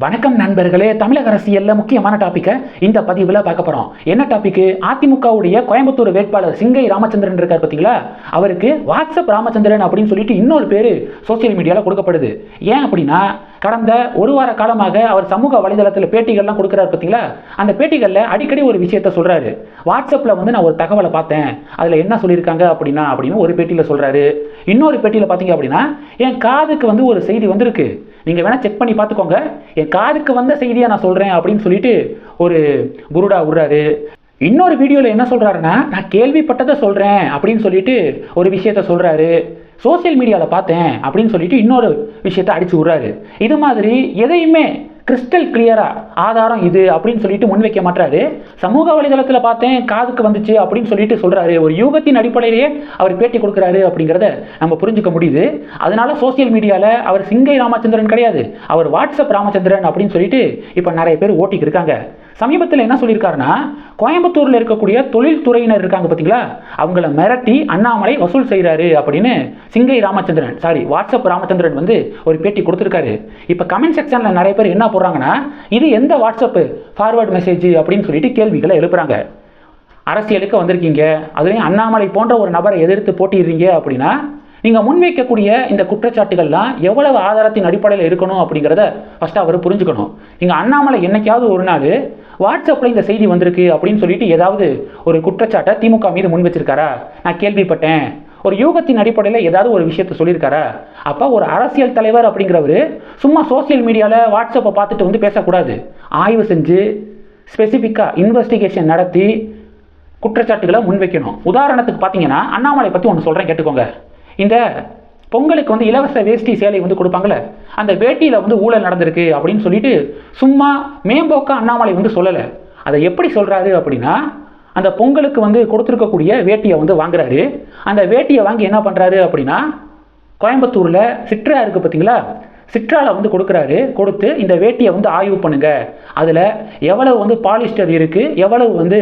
வணக்கம் நண்பர்களே தமிழக அரசியல்ல முக்கியமான டாப்பிக்கை இந்த பதிவில் பார்க்க போறோம். என்ன டாபிக் அதிமுகவுடைய கோயம்புத்தூர் வேட்பாளர் சிங்கை ராமச்சந்திரன் இருக்கார் பார்த்தீங்களா? அவருக்கு வாட்ஸ்அப் ராமச்சந்திரன் அப்படின்னு சொல்லிட்டு இன்னொரு பேர் சோசியல் மீடியாவில் கொடுக்கப்படுது. ஏன் அப்படின்னா கடந்த ஒரு வார காலமாக அவர் சமூக வலைதளத்தில் பேட்டிகள்லாம் கொடுக்குறாரு பார்த்தீங்களா? அந்த பேட்டிகளில் அடிக்கடி ஒரு விஷயத்த சொல்றாரு. வாட்ஸ்அப்பில் வந்து நான் ஒரு தகவலை பார்த்தேன். அதில் என்ன சொல்லியிருக்காங்க அப்படின்னா அப்படின்னு ஒரு பேட்டியில் சொல்றாரு. இன்னொரு பேட்டியில் பார்த்தீங்க அப்படின்னா என் காதுக்கு வந்து ஒரு செய்தி வந்திருக்கு. நீங்கள் வேணால் செக் பண்ணி பார்த்துக்கோங்க. என் காதுக்கு வந்த செய்தியை நான் சொல்கிறேன் அப்படின்னு சொல்லிட்டு ஒரு குருடா விடுறாரு. இன்னொரு வீடியோவில் என்ன சொல்கிறாருன்னா நான் கேள்விப்பட்டதை சொல்கிறேன் அப்படின்னு சொல்லிட்டு ஒரு விஷயத்த சொல்கிறாரு சோஷியல் மீடியாவில் பார்த்தேன் அப்படின்னு சொல்லிட்டு இன்னொரு விஷயத்த அடிச்சு விட்றாரு. இது மாதிரி எதையுமே கிறிஸ்டல் கிளியராக ஆதாரம் இது அப்படின்னு சொல்லிட்டு முன்வைக்க மாட்டாரு சமூக வலைதளத்தில் பார்த்தேன் காதுக்கு வந்துச்சு அப்படின்னு சொல்லிட்டு சொல்கிறாரு ஒரு யூகத்தின் அடிப்படையிலேயே அவர் பேட்டி கொடுக்குறாரு அப்படிங்கிறத நம்ம புரிஞ்சுக்க முடியுது. அதனால சோசியல் மீடியாவில் அவர் சிங்கை ராமச்சந்திரன் கிடையாது. அவர் வாட்ஸ்அப் ராமச்சந்திரன் அப்படின்னு சொல்லிட்டு இப்போ நிறைய பேர் ஓட்டிக்கு இருக்காங்க. சமீபத்தில் என்ன சொல்லியிருக்காருன்னா கோயம்புத்தூரில் இருக்கக்கூடிய தொழில்துறையினர் இருக்காங்க பார்த்தீங்களா? அவங்கள மிரட்டி அண்ணாமலை வசூல் செய்கிறாரு அப்படின்னு சிங்கை ராமச்சந்திரன் சாரி வாட்ஸ்அப் ராமச்சந்திரன் வந்து ஒரு பேட்டி கொடுத்துருக்காரு. இப்போ கமெண்ட் செக்ஷனில் நிறைய பேர் என்ன போடுறாங்கன்னா இது எந்த வாட்ஸ்அப் ஃபார்வேர்டு மெசேஜ் அப்படின்னு சொல்லிட்டு கேள்விகளை எழுப்புறாங்க. அரசியலுக்கு வந்திருக்கீங்க அதுலேயும் அண்ணாமலை போன்ற ஒரு நபரை எதிர்த்து போட்டிடுறீங்க அப்படின்னா நீங்கள் முன்வைக்கக்கூடிய இந்த குற்றச்சாட்டுகள்லாம் எவ்வளவு ஆதாரத்தின் அடிப்படையில் இருக்கணும் அப்படிங்கிறத ஃபஸ்ட்டு அவர் புரிஞ்சுக்கணும். நீங்கள் அண்ணாமலை என்னைக்காவது ஒரு நாள் வாட்ஸ்அப்பில் இந்த செய்தி வந்திருக்கு அப்படின்னு சொல்லிட்டு ஏதாவது ஒரு குற்றச்சாட்டை திமுக மீது முன் வச்சிருக்காரா? நான் கேள்விப்பட்டேன். ஒரு யூகத்தின் அடிப்படையில் ஏதாவது ஒரு விஷயத்தை சொல்லியிருக்காரா? அப்போ ஒரு அரசியல் தலைவர் அப்படிங்கிறவர் சும்மா சோசியல் மீடியாவில் வாட்ஸ்அப்பை பார்த்துட்டு வந்து பேசக்கூடாது. ஆய்வு செஞ்சு ஸ்பெசிஃபிக்காக இன்வெஸ்டிகேஷன் நடத்தி குற்றச்சாட்டுகளை முன்வைக்கணும். உதாரணத்துக்கு பார்த்தீங்கன்னா அண்ணாமலை பற்றி ஒன்று சொல்கிறேன் கேட்டுக்கோங்க. இந்த பொங்கலுக்கு வந்து இலவச வேஷ்டி சேலை வந்து கொடுப்பாங்கல்ல அந்த வேட்டியில் வந்து ஊழல் நடந்திருக்கு அப்படின்னு சொல்லிட்டு சும்மா மேம்போக்கா அண்ணாமலை வந்து சொல்லலை. அதை எப்படி சொல்கிறாரு அப்படின்னா அந்த பொங்கலுக்கு வந்து கொடுத்துருக்கக்கூடிய வேட்டியை வந்து வாங்குறாரு. அந்த வேட்டியை வாங்கி என்ன பண்ணுறாரு அப்படின்னா கோயம்புத்தூரில் சிற்றா இருக்குது பார்த்தீங்களா சிற்றால வந்து கொடுக்குறாரு. கொடுத்து இந்த வேட்டியை வந்து ஆய்வு பண்ணுங்க. அதில் எவ்வளவு வந்து பாலிஸ்டர் இருக்குது எவ்வளவு வந்து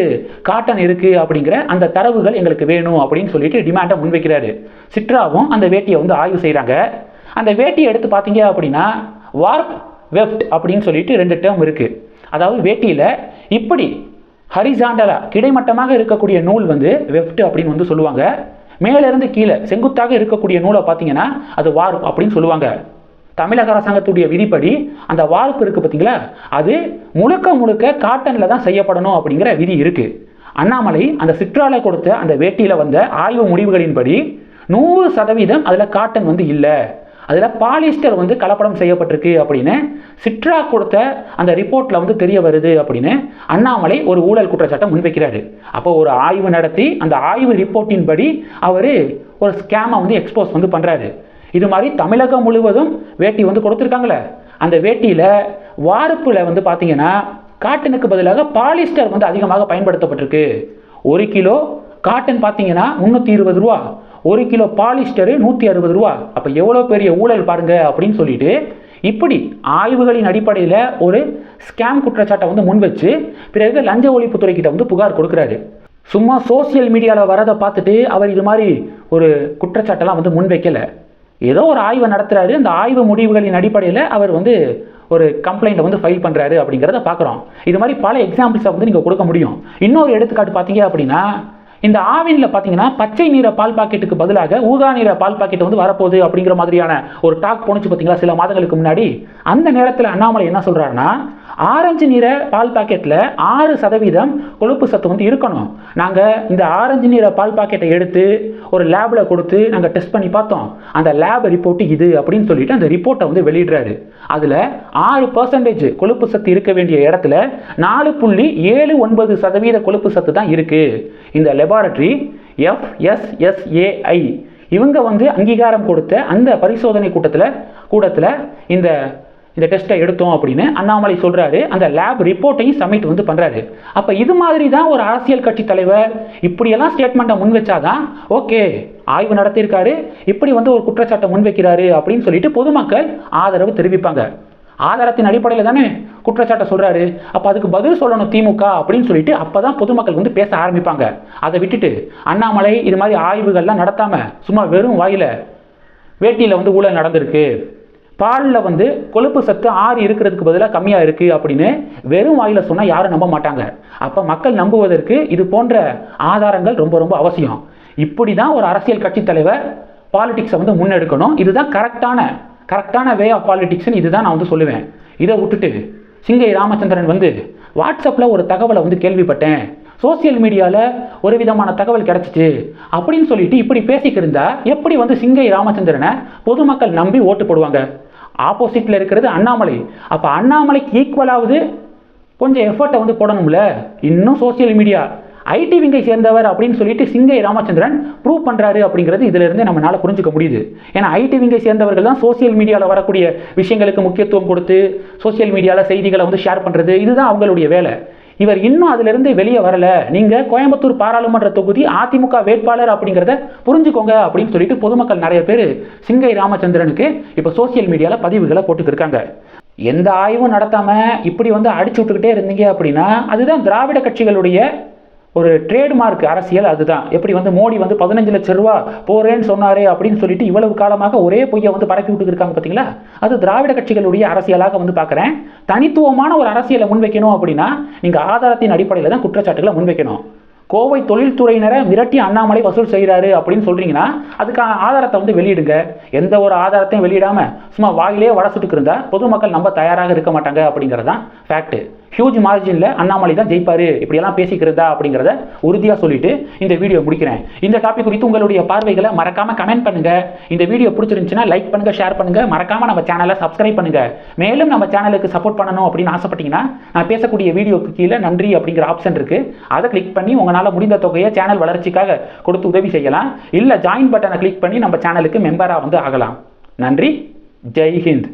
காட்டன் இருக்குது அப்படிங்கிற அந்த தரவுகள் எங்களுக்கு வேணும் அப்படின்னு சொல்லிட்டு டிமாண்டை முன்வைக்கிறாரு. சிட்ராவும் அந்த வேட்டியை வந்து ஆய்வு செய்கிறாங்க அந்த வேட்டியை எடுத்து பார்த்தீங்க அப்படின்னா வார்ப் வெஃப்ட் அப்படின்னு சொல்லிட்டு ரெண்டு டேர்ம் இருக்குது அதாவது வேட்டியில் இப்படி ஹரிசாண்டலாக கிடைமட்டமாக இருக்கக்கூடிய நூல் வந்து வெஃப்ட் அப்படின்னு வந்து சொல்லுவாங்க. மேலேருந்து கீழே செங்குத்தாக இருக்கக்கூடிய நூலை பார்த்தீங்கன்னா அது வார்ப் அப்படின்னு சொல்லுவாங்க. தமிழக அரசாங்கத்துடைய விதிப்படி அந்த வார்ப்பு இருக்குது பார்த்தீங்களா? அது முழுக்க முழுக்க காட்டனில் தான் செய்யப்படணும் அப்படிங்கிற விதி இருக்குது அண்ணாமலை அந்த சிற்றாலை கொடுத்த அந்த வேட்டியில் வந்த ஆய்வு முடிவுகளின்படி நூறு சதவீதம் அதில் காட்டன் வந்து இல்லை. அதில் பாலிஸ்டர் வந்து கலப்படம் செய்யப்பட்டிருக்கு அப்படின்னு சிட்ரா கொடுத்த அந்த ரிப்போர்ட்டில் வந்து தெரிய வருது அப்படின்னு அண்ணாமலை ஒரு ஊழல் குற்றச்சாட்டை முன்வைக்கிறாரு. அப்போ ஒரு ஆய்வு நடத்தி அந்த ஆய்வு ரிப்போர்ட்டின் படி அவர் ஒரு ஸ்கேமை வந்து எக்ஸ்போஸ் வந்து பண்ணுறாரு இது மாதிரி தமிழகம் முழுவதும் வேட்டி வந்து கொடுத்துருக்காங்களே. அந்த வேட்டியில் வார்ப்பில் வந்து பார்த்தீங்கன்னா காட்டனுக்கு பதிலாக பாலிஸ்டர் வந்து அதிகமாக பயன்படுத்தப்பட்டிருக்கு. ஒரு கிலோ காட்டன் பார்த்தீங்கன்னா முந்நூற்றி இருபது ரூபா. ஒரு கிலோ பாலிஸ்டரு நூற்றி அறுபது ரூபா. அப்போ எவ்வளோ பெரிய ஊழல் பாருங்க அப்படின்னு சொல்லிட்டு இப்படி ஆய்வுகளின் அடிப்படையில் ஒரு ஸ்கேம் குற்றச்சாட்டை வந்து முன் வச்சு பிறகு லஞ்ச ஒழிப்புத்துறை கிட்ட வந்து புகார் கொடுக்குறாரு. சும்மா சோசியல் மீடியாவில் வரதை பார்த்துட்டு அவர் இது மாதிரி ஒரு குற்றச்சாட்டெல்லாம் வந்து முன் வைக்கல. ஏதோ ஒரு ஆய்வை நடத்துகிறாரு அந்த ஆய்வு முடிவுகளின் அடிப்படையில் அவர் வந்து ஒரு கம்ப்ளைண்ட்டை வந்து ஃபைல் பண்ணுறாரு அப்படிங்கிறத பார்க்குறோம். இது மாதிரி பல எக்ஸாம்பிள்ஸை வந்து நீங்கள் கொடுக்க முடியும். இன்னொரு எடுத்துக்காட்டு பார்த்தீங்க அப்படின்னா இந்த ஆவினில் பார்த்தீங்கன்னா பச்சை நீர பால் பாக்கெட்டுக்கு பதிலாக ஊதா நீர பால் பாக்கெட் வந்து வரப்போகுது அப்படிங்கிற மாதிரியான ஒரு டாக் போணுச்சு பார்த்தீங்களா சில மாதங்களுக்கு முன்னாடி. அந்த நேரத்தில் அண்ணாமலை என்ன சொல்கிறாருன்னா ஆரஞ்சு நிற பால் பாக்கெட்டில் ஆறு சதவீதம் கொழுப்பு சத்து வந்து இருக்கணும். நாங்கள் இந்த ஆரஞ்சு நிற பால் பாக்கெட்டை எடுத்து ஒரு லேபில் கொடுத்து நாங்கள் டெஸ்ட் பண்ணி பார்த்தோம். அந்த லேப் ரிப்போர்ட்டு இது அப்படின்னு சொல்லிட்டு அந்த ரிப்போர்ட்டை வந்து வெளியிடுறாரு. அதில் ஆறு பர்சன்டேஜ் கொழுப்பு சத்து இருக்க வேண்டிய இடத்துல நாலு புள்ளி ஏழு ஒன்பது சதவீத கொழுப்பு சத்து தான் இருக்குது இந்த லெபார்டரி எஃப்எஸ்எஸ்ஏஐ இவங்க வந்து அங்கீகாரம் கொடுத்த அந்த பரிசோதனை கூட்டத்தில் கூடத்தில் இந்த இந்த டெஸ்ட்டை எடுத்தோம் அப்படின்னு அண்ணாமலை சொல்கிறாரு அந்த லேப் ரிப்போர்ட்டையும் சப்மிட் வந்து பண்ணுறாரு அப்போ இது மாதிரி தான் ஒரு அரசியல் கட்சி தலைவர் இப்படியெல்லாம் ஸ்டேட்மெண்ட்டை முன் வச்சாதான் ஓகே ஆய்வு நடத்தியிருக்காரு. இப்படி வந்து ஒரு குற்றச்சாட்டை முன்வைக்கிறாரு அப்படின்னு சொல்லிட்டு பொதுமக்கள் ஆதரவு தெரிவிப்பாங்க. ஆதாரத்தின் அடிப்படையில் தானே குற்றச்சாட்டை சொல்கிறாரு அப்போ அதுக்கு பதில் சொல்லணும் திமுக அப்படின்னு சொல்லிட்டு அப்போ தான் பொதுமக்கள் வந்து பேச ஆரம்பிப்பாங்க. அதை விட்டுட்டு அண்ணாமலை இது மாதிரி ஆய்வுகள்லாம் நடத்தாமல் சும்மா வெறும் வாயில் வேட்டியில் வந்து ஊழல் நடந்திருக்கு. பாலில் வந்து கொழுப்பு சத்து ஆறு இருக்கிறதுக்கு பதிலாக கம்மியாக இருக்குது அப்படின்னு வெறும் வாயில் சொன்னால் யாரும் நம்ப மாட்டாங்க. அப்போ மக்கள் நம்புவதற்கு இது போன்ற ஆதாரங்கள் ரொம்ப ரொம்ப அவசியம். இப்படி தான் ஒரு அரசியல் கட்சி தலைவர் பாலிடிக்ஸை வந்து முன்னெடுக்கணும். இதுதான் கரெக்டான கரெக்டான வே ஆஃப் பாலிடிக்ஸ்னு இதுதான் நான் வந்து சொல்லுவேன். இதை விட்டுட்டு சிங்கை ராமச்சந்திரன் வந்து வாட்ஸ்அப்பில் ஒரு தகவலை வந்து கேள்விப்பட்டேன். சோசியல் மீடியாவில் ஒரு விதமான தகவல் கிடச்சிச்சு அப்படின்னு சொல்லிட்டு இப்படி பேசிக்கிருந்தா எப்படி வந்து சிங்கை ராமச்சந்திரனை பொதுமக்கள் நம்பி ஓட்டு போடுவாங்க? ஆப்போசிட்டில் இருக்கிறது அண்ணாமலை. அப்போ அண்ணாமலைக்கு ஈக்குவலாவது கொஞ்சம் எஃபர்ட்டை வந்து போடணும்ல? இன்னும் சோசியல் மீடியா ஐடி விங்கை சேர்ந்தவர் அப்படின்னு சொல்லிட்டு சிங்கை ராமச்சந்திரன் ப்ரூவ் பண்ணுறாரு அப்படிங்கிறது இதிலிருந்து நம்மளால் புரிஞ்சுக்க முடியுது. ஏன்னா ஐடி விங்கை சேர்ந்தவர்கள் தான் சோசியல் மீடியாவில் வரக்கூடிய விஷயங்களுக்கு முக்கியத்துவம் கொடுத்து சோசியல் மீடியாவில் செய்திகளை வந்து ஷேர் பண்ணுறது இதுதான் அவங்களுடைய வேலை. இவர் இன்னும் அதிலிருந்து வெளியே வரல. நீங்கள் கோயம்புத்தூர் பாராளுமன்ற தொகுதி அதிமுக வேட்பாளர் அப்படிங்கிறத புரிஞ்சுக்கோங்க அப்படின்னு சொல்லிட்டு பொதுமக்கள் நிறைய பேர் சிங்கை ராமச்சந்திரனுக்கு இப்போ சோசியல் மீடியாவில் பதிவுகளை போட்டுக்கிருக்காங்க. எந்த ஆய்வும் நடத்தாமல் இப்படி வந்து அடிச்சு விட்டுக்கிட்டே இருந்தீங்க அப்படின்னா அதுதான் திராவிட கட்சிகளுடைய ஒரு ட்ரேட்மார்க் அரசியல் அதுதான். எப்படி வந்து மோடி வந்து பதினஞ்சு லட்சம் ரூபா போறேன்னு சொன்னாரே அப்படின்னு சொல்லிட்டு இவ்வளவு காலமாக ஒரே பொய்யை வந்து பரப்பி விட்டு இருக்காங்க பார்த்தீங்களா? அது திராவிட கட்சிகளுடைய அரசியலாக வந்து பார்க்குறேன். தனித்துவமான ஒரு அரசியலை முன்வைக்கணும் அப்படின்னா நீங்கள் ஆதாரத்தின் அடிப்படையில் தான் குற்றச்சாட்டுகளை முன்வைக்கணும். கோவை தொழில்துறையினரை மிரட்டி அண்ணாமலை வசூல் செய்கிறாரு அப்படின்னு சொல்கிறீங்கன்னா அதுக்கான ஆதாரத்தை வந்து வெளியிடுங்க. எந்த ஒரு ஆதாரத்தையும் வெளியிடாம சும்மா வாயிலே வட சுட்டுக்கு இருந்தால் பொதுமக்கள் நம்ப தயாராக இருக்க மாட்டாங்க அப்படிங்கிறது தான் ஃபேக்ட்டு ஹியூஜ் மார்ஜினில் அண்ணாமலை தான் ஜெயிப்பார். இப்படியெல்லாம் பேசிக்கிறதா அப்படிங்கிறத உறுதியாக சொல்லிட்டு இந்த வீடியோ முடிக்கிறேன். இந்த டாபிக் குறித்து உங்களுடைய பார்வைகளை மறக்காமல் கமெண்ட் பண்ணுங்கள் இந்த வீடியோ பிடிச்சிருந்துச்சுன்னா லைக் பண்ணுங்கள் ஷேர் பண்ணுங்கள் மறக்காமல் நம்ம சேனலை சப்ஸ்கிரைப் பண்ணுங்கள் மேலும் நம்ம சேனலுக்கு சப்போர்ட் பண்ணணும் அப்படின்னு ஆசைப்பட்டீங்கன்னா நான் பேசக்கூடிய வீடியோக்கு கீழே நன்றி அப்படிங்கிற ஆப்ஷன் இருக்குது அதை கிளிக் பண்ணி உங்களால் முடிந்த தொகையை சேனல் வளர்ச்சிக்காக கொடுத்து உதவி செய்யலாம். இல்லை ஜாயின் பட்டனை கிளிக் பண்ணி நம்ம சேனலுக்கு மெம்பராக வந்து ஆகலாம். நன்றி. ஜெய் ஹிந்த்.